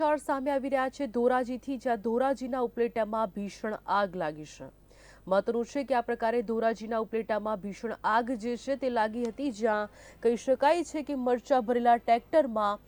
સમાચાર સામે આવી રહ્યા છે ધોરાજીથી, જ્યાં ધોરાજીના ઉપલેટામાં ભીષણ આગ લાગી છે. મહત્વનું છે કે આ પ્રકારે ધોરાજીના ઉપલેટામાં ભીષણ આગ જે છે તે લાગી હતી, જ્યાં કહી શકાય છે કે મરચા ભરેલા ટ્રેક્ટરમાં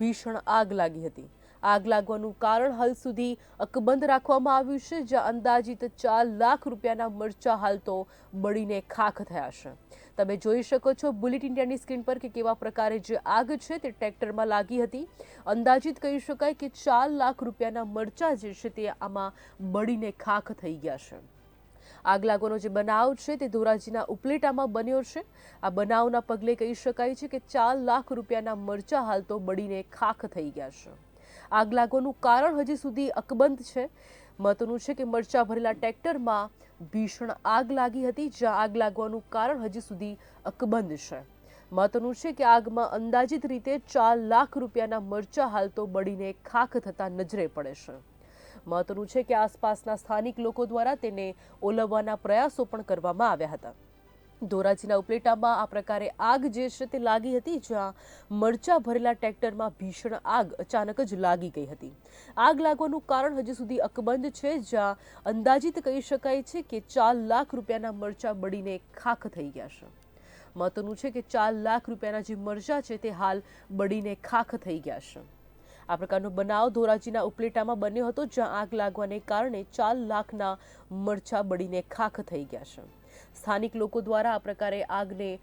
ભીષણ આગ લાગી હતી. આગ લાગવાનું કારણ હાલ સુધી અકબંધ રાખવામાં આવ્યું છે, જ્યાં અંદાજિત ચાર લાખ રૂપિયાના મરચા હાલ તો બળીને ખાખ થયા છે. તમે જોઈ શકો છો, બુલેટ ઇન્ડિયાની સ્ક્રીન પર કે કેવા પ્રકારે જે આગ છે તે ટ્રેક્ટરમાં લાગી હતી. અંદાજિત કહી શકાય કે ચાર લાખ રૂપિયાના મરચા જે છે તે આમાં બળીને ખાખ થઈ ગયા છે. આગ લાગવાનો જે બનાવ છે તે ધોરાજીના ઉપલેટામાં બન્યો છે. આ બનાવના પગલે કહી શકાય છે કે ચાર લાખ રૂપિયાના મરચા હાલ તો બળીને ખાખ થઈ ગયા છે. આગ લાગવાનું કારણ હજી સુધી અકબંધ છે. મહત્વનું છે કે મરચા ભરેલા ટ્રેક્ટરમાં ભીષણ આગ લાગી હતી, જ્યાં આગ લાગવાનું કારણ હજી સુધી અકબંધ છે. મહત્વનું છે કે આગમાં અંદાજિત રીતે ચાર લાખ રૂપિયાના મરચા હાલ તો બળીને ખાખ થતા નજરે પડે છે. મહત્વનું છે કે આસપાસના સ્થાનિક લોકો દ્વારા તેને ઓલવવાના પ્રયાસો પણ કરવામાં આવ્યા હતા. ધોરાજીના ઉપલેટામાં આ પ્રકારે આગ જે છે તે લાગી હતી, જ્યાં મરચા ભરેલા ટ્રેક્ટરમાં ભીષણ આગ અચાનક જ લાગી ગઈ હતી. આગ લાગવાનું કારણ હજી સુધી અકબંધ છે, જ્યાં અંદાજિત કહી શકાય છે કે ચાર લાખ રૂપિયાના મરચા બળીને ખાખ થઈ ગયા છે. મહત્વનું છે કે ચાર લાખ રૂપિયાના જે મરચા છે તે હાલ બળીને ખાખ થઈ ગયા છે. આ પ્રકારનો બનાવ ધોરાજીના ઉપલેટામાં બન્યો હતો, જ્યાં આગ લાગવાને કારણે ચાર લાખના મરચા બળીને ખાખ થઈ ગયા છે. સ્થાનિક લોકો દ્વારા આ પ્રકારે આગને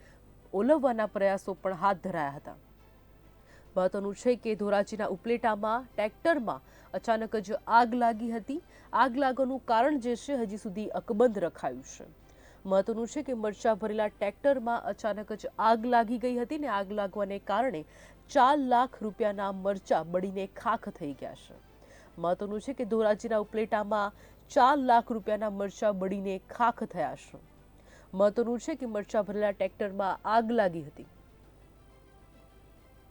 ઓલવવાના પ્રયાસો પણ હાથ ધરાયા હતા. મહત્વનું છે કે ધોરાજીના ઉપલેટામાં ટ્રેક્ટરમાં અચાનક જ આગ લાગી હતી. આગ લાગવાનું કારણ જે છે, હજી સુધી અકબંધ રખાયું છે. મહત્વનું છે કે મરચા ભરેલા ટ્રેક્ટરમાં અચાનક જ આગ લાગી ગઈ હતી ને આગ લાગવાને કારણે ચાર લાખ રૂપિયાના મરચા બળીને ખાખ થઈ ગયા છે. મહત્વનું છે કે ધોરાજીના ઉપલેટામાં ચાર લાખ રૂપિયાના મરચા બળીને ખાખ થયા છે. મહત્વનું છે કે મરચા ભરેલા ટ્રેક્ટરમાં આગ લાગી હતી.